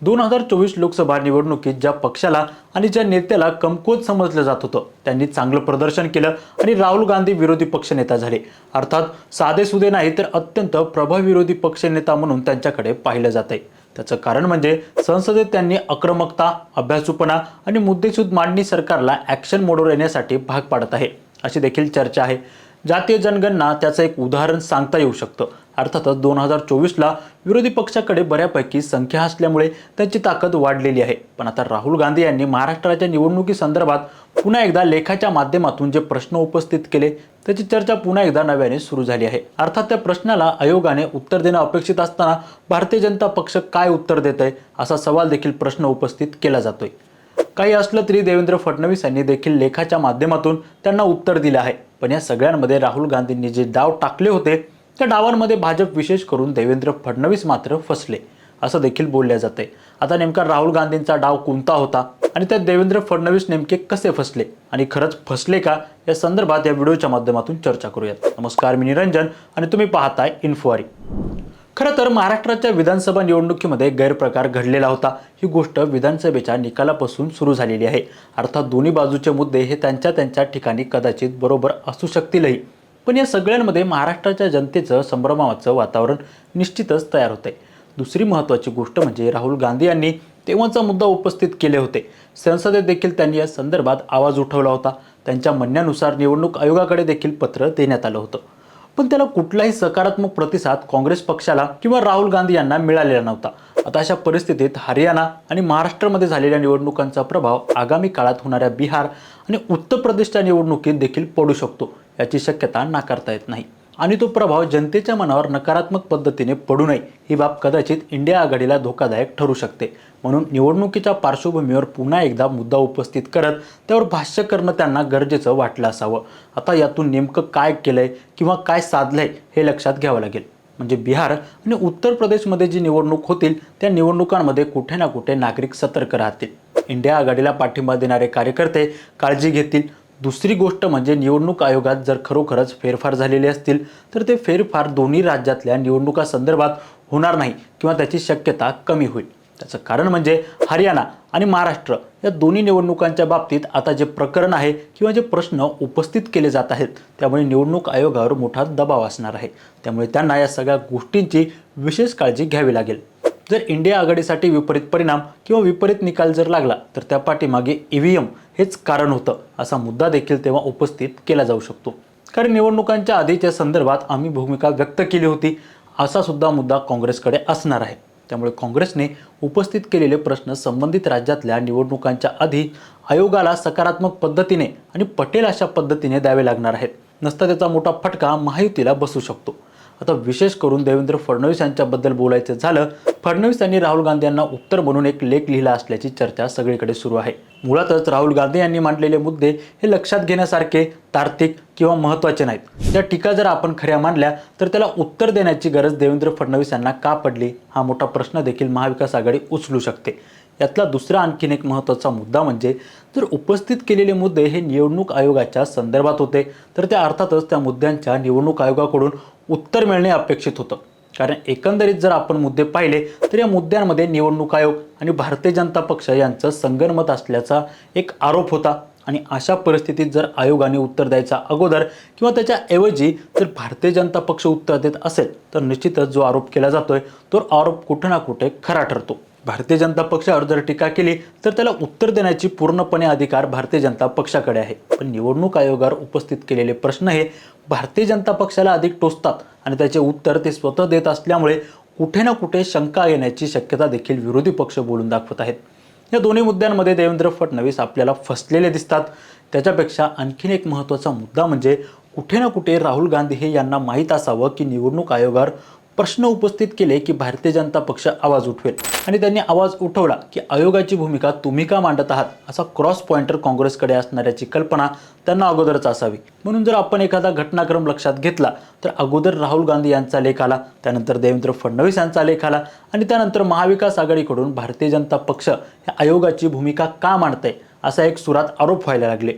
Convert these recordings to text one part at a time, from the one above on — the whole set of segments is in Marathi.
दोन हजार चोवीस लोकसभा निवडणुकीत ज्या पक्षाला आणि ज्या नेत्याला कमकुवत समजलं जात होतं त्यांनी चांगलं प्रदर्शन केलं आणि राहुल गांधी विरोधी पक्षनेता झाले. अर्थात साधेसुधे नाही तर अत्यंत प्रभावी विरोधी पक्षनेता म्हणून त्यांच्याकडे पाहिलं जात आहे त्याचं कारण म्हणजे संसदेत त्यांनी आक्रमकता अभ्यासूपणा आणि मुद्देसूद मांडणी सरकारला ॲक्शन मोडवर येण्यासाठी भाग पाडत आहे. अशी देखील चर्चा आहे. जातीय जनगणना त्याचं एक उदाहरण सांगता येऊ शकतं. अर्थातच दोन हजार चोवीसला विरोधी पक्षाकडे बऱ्यापैकी संख्या असल्यामुळे त्यांची ताकद वाढलेली आहे. पण आता राहुल गांधी यांनी महाराष्ट्राच्या निवडणुकीसंदर्भात पुन्हा एकदा लेखाच्या माध्यमातून जे प्रश्न उपस्थित केले त्याची चर्चा पुन्हा एकदा नव्याने सुरू झाली आहे. अर्थात त्या प्रश्नाला आयोगाने उत्तर देणं अपेक्षित असताना भारतीय जनता पक्ष काय उत्तर देत आहे असा सवाल देखील प्रश्न उपस्थित केला जातोय. काही असलं तरी देवेंद्र फडणवीस यांनी देखील लेखाच्या माध्यमातून त्यांना उत्तर दिलं आहे. पण या सगळ्यांमध्ये राहुल गांधींनी जे डाव टाकले होते त्या डावांमध्ये भाजप विशेष करून देवेंद्र फडणवीस मात्र फसले असं देखील बोलल्या जाते. आता नेमका राहुल गांधींचा डाव कोणता होता आणि त्यात देवेंद्र फडणवीस नेमके कसे फसले आणि खरंच फसले का या संदर्भात या व्हिडिओच्या माध्यमातून चर्चा करूयात. नमस्कार मी निरंजन आणि तुम्ही पाहताय इन्फोवारी खरं तर महाराष्ट्राच्या विधानसभा निवडणुकीमध्ये गैरप्रकार घडलेला होता. ही गोष्ट विधानसभेच्या निकालापासून सुरू झालेली आहे. अर्थात दोन्ही बाजूचे मुद्दे हे त्यांच्या त्यांच्या ठिकाणी कदाचित बरोबर असू शकतीलही. पण या सगळ्यांमध्ये महाराष्ट्राच्या जनतेचं संभ्रमाचं वातावरण निश्चितच तयार होतंय. दुसरी महत्त्वाची गोष्ट म्हणजे राहुल गांधी यांनी तेव्हाचा मुद्दा उपस्थित केले होते. संसदेत देखील त्यांनी या संदर्भात आवाज उठवला होता. त्यांच्या म्हणण्यानुसार निवडणूक आयोगाकडे देखील पत्र देण्यात आलं होतं. पण त्याला कुठलाही सकारात्मक प्रतिसाद काँग्रेस पक्षाला किंवा राहुल गांधी यांना मिळालेला नव्हता. आता अशा परिस्थितीत हरियाणा आणि महाराष्ट्रामध्ये झालेल्या निवडणुकांचा प्रभाव आगामी काळात होणाऱ्या बिहार आणि उत्तर प्रदेशच्या निवडणुकीत देखील पडू शकतो याची शक्यता नाकारता येत नाही. आणि तो प्रभाव जनतेच्या मनावर नकारात्मक पद्धतीने पडू नये. ही बाब कदाचित इंडिया आघाडीला धोकादायक ठरू शकते. म्हणून निवडणुकीच्या पार्श्वभूमीवर पुन्हा एकदा मुद्दा उपस्थित करत त्यावर भाष्य करणं त्यांना गरजेचं वाटलं असावं. आता यातून नेमकं काय केलंय किंवा काय साधलंय हे लक्षात घ्यावं लागेल. म्हणजे बिहार आणि उत्तर प्रदेशमध्ये जी निवडणूक होतील त्या निवडणुकांमध्ये कुठे ना कुठे नागरिक सतर्क राहतील. इंडिया आघाडीला पाठिंबा देणारे कार्यकर्ते काळजी घेतील दुसरी गोष्ट म्हणजे निवडणूक आयोगात जर खरोखरच फेरफार झालेले असतील तर ते फेरफार दोन्ही राज्यातल्या निवडणुकासंदर्भात होणार नाही किंवा त्याची शक्यता कमी होईल. त्याचं कारण म्हणजे हरियाणा आणि महाराष्ट्र या दोन्ही निवडणुकांच्या बाबतीत आता जे प्रकरण आहे किंवा जे प्रश्न उपस्थित केले जात आहेत त्यामुळे निवडणूक आयोगावर मोठा दबाव असणार आहे. त्यामुळे त्यांना या सगळ्या गोष्टींची विशेष काळजी घ्यावी लागेल. जर इंडिया आघाडीसाठी विपरीत परिणाम किंवा विपरीत निकाल जर लागला तर त्या पाठीमागे ईव्हीएम हेच कारण होतं असा मुद्दा देखील तेव्हा उपस्थित केला जाऊ शकतो. कारण निवडणुकांच्या आधीच्या संदर्भात आम्ही भूमिका व्यक्त केली होती असा सुद्धा मुद्दा काँग्रेसकडे असणार आहे. त्यामुळे काँग्रेसने उपस्थित केलेले प्रश्न संबंधित राज्यातल्या निवडणुकांच्या आधी आयोगाला सकारात्मक पद्धतीने आणि पटेल अशा पद्धतीने द्यावे लागणार आहेत. नसता त्याचा मोठा फटका महायुतीला बसू शकतो. आता विशेष करून देवेंद्र फडणवीस यांच्याबद्दल बोलायचं झालं फडणवीस यांनी राहुल गांधी यांना उत्तर म्हणून एक लेख लिहिला असल्याची चर्चा सगळीकडे सुरू आहे. मुळातच राहुल गांधी यांनी मांडलेले मुद्दे हे लक्षात घेण्यासारखे तार्किक किंवा महत्त्वाचे नाहीत. त्या टीका जर आपण खऱ्या मानल्या तर त्याला उत्तर देण्याची गरज देवेंद्र फडणवीस यांना का पडली हा मोठा प्रश्न देखील महाविकास आघाडी उचलू शकते. यातला दुसरा आणखीन एक महत्त्वाचा मुद्दा म्हणजे जर उपस्थित केलेले मुद्दे हे निवडणूक आयोगाच्या संदर्भात होते तर त्या अर्थातच त्या मुद्द्यांच्या निवडणूक आयोगाकडून उत्तर मिळणे अपेक्षित होतं. कारण एकंदरीत जर आपण मुद्दे पाहिले तर या मुद्द्यांमध्ये निवडणूक आयोग आणि भारतीय जनता पक्ष यांचं संगनमत असल्याचा एक आरोप होता. आणि अशा परिस्थितीत जर आयोगाने उत्तर द्यायचा अगोदर किंवा त्याच्या ऐवजी जर भारतीय जनता पक्ष उत्तर देत असेल तर निश्चितच जो आरोप केला जातोय तो आरोप कुठे ना कुठे खरा ठरतो. भारतीय जनता पक्षावर जर टीका केली तर त्याला उत्तर देण्याची पूर्णपणे अधिकार भारतीय जनता पक्षाकडे आहे. पण निवडणूक आयोगावर उपस्थित केलेले प्रश्न हे भारतीय जनता पक्षाला अधिक टोचतात आणि त्याचे उत्तर ते स्वतः देत असल्यामुळे कुठे ना कुठे शंका येण्याची शक्यता देखील विरोधी पक्ष बोलून दाखवत आहेत. या दोन्ही मुद्द्यांमध्ये देवेंद्र फडणवीस आपल्याला फसलेले दिसतात. त्याच्यापेक्षा आणखीन एक महत्त्वाचा मुद्दा म्हणजे कुठे ना कुठे राहुल गांधी हे यांना माहीत असावं की निवडणूक आयोगावर प्रश्न उपस्थित केले की भारतीय जनता पक्ष आवाज उठवेल. आणि त्यांनी आवाज उठवला की आयोगाची भूमिका तुम्ही का मांडत आहात? असा क्रॉस पॉइंटर काँग्रेसकडे असणाऱ्याची कल्पना त्यांना अगोदरच असावी. म्हणून जर आपण एखादा घटनाक्रम लक्षात घेतला तर अगोदर राहुल गांधी यांचा लेख आला त्यानंतर देवेंद्र फडणवीस यांचा लेख आला आणि त्यानंतर महाविकास आघाडीकडून भारतीय जनता पक्ष या आयोगाची भूमिका का मांडते असा एक सुरात आरोप व्हायला लागले.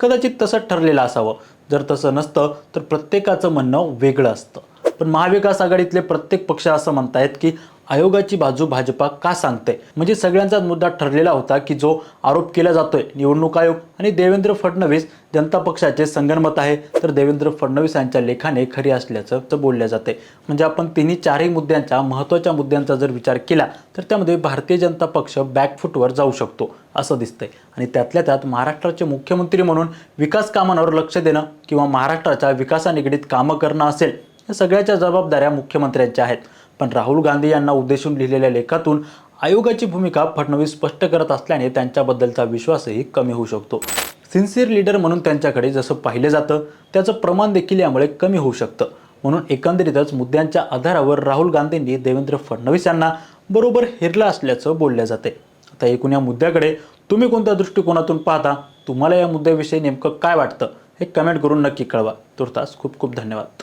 कदाचित तसंच ठरलेलं असावं. जर तसं नसतं तर प्रत्येकाचं म्हणणं वेगळं असतं. पण महाविकास आघाडीतले प्रत्येक पक्ष असं म्हणतायत की आयोगाची बाजू भाजपा का सांगते? म्हणजे सगळ्यांचाच मुद्दा ठरलेला होता की जो आरोप केला जातोय निवडणूक आयोग आणि देवेंद्र फडणवीस जनता पक्षाचे संगनमत आहे तर देवेंद्र फडणवीस यांच्या लेखाने खरी असल्याचं बोलले जाते. म्हणजे आपण तिन्ही चारही मुद्द्यांच्या महत्त्वाच्या मुद्द्यांचा जर विचार केला तर त्यामध्ये भारतीय जनता पक्ष बॅकफूटवर जाऊ शकतो असं दिसतंय. आणि त्यातल्या त्यात महाराष्ट्राचे मुख्यमंत्री म्हणून विकास कामांवर लक्ष देणं किंवा महाराष्ट्राच्या विकासानिगडीत कामं करणं असेल या सगळ्याच्या जबाबदाऱ्या मुख्यमंत्र्यांच्या आहेत. पण राहुल गांधी यांना उद्देशून लिहिलेल्या लेखातून आयोगाची भूमिका फडणवीस स्पष्ट करत असल्याने त्यांच्याबद्दलचा विश्वासही कमी होऊ शकतो. सिन्सिअर लीडर म्हणून त्यांच्याकडे जसं पाहिलं जातं त्याचं प्रमाण देखील यामुळे कमी होऊ शकतं. म्हणून एकंदरीतच मुद्द्यांच्या आधारावर राहुल गांधींनी देवेंद्र फडणवीस यांना बरोबर हेरलं असल्याचं बोललं जाते. आता एकूण या मुद्द्याकडे तुम्ही कोणत्या दृष्टिकोनातून पाहता? तुम्हाला या मुद्द्याविषयी नेमकं काय वाटतं? हे कमेंट करून नक्की कळवा. तुर्तास खूप खूप धन्यवाद.